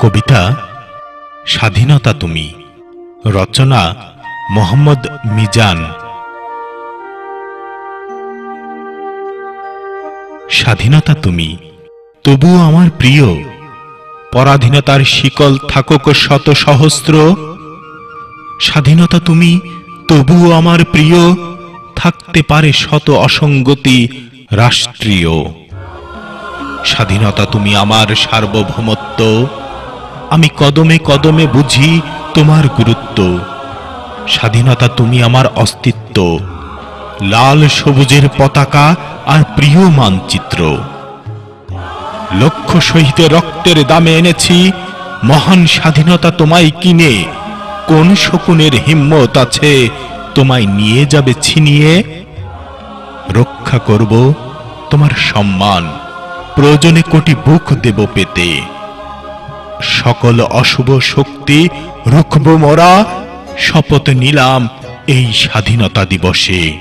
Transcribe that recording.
কবিতা, স্বাধীনতা তুমি, রচনা, মোহাম্মদ মিজান। স্বাধীনতা তুমি, তবুও আমার প্রিয়, পরাধীনতার শিকল থাকুক শত সহস্র। স্বাধীনতা তুমি, তবুও আমার প্রিয়, থাকতে পারে শত অসঙ্গতি রাষ্ট্রীয়। স্বাধীনতা তুমি আমার সার্বভৌমত্ব আমি কদমে কদমে বুঝি তোমার গুরুত্ব। স্বাধীনতা তুমি আমার অস্তিত্ব। লাল সবুজের পতাকা আর প্রিয় মানচিত্র। লক্ষ্য সহিত রক্তের দামে এনেছি, মহান স্বাধীনতা তোমায় কিনে। কোন শকুনের হিম্মত আছে তোমায় নিয়ে যাবে ছিনিয়ে? রক্ষা করব তোমার সম্মান। প্রয়োজনে কোটি বুক দেব পেতে। সকল অশুভ শক্তি রুক্ষ মরা শপথ নিলাম এই স্বাধীনতা দিবসে।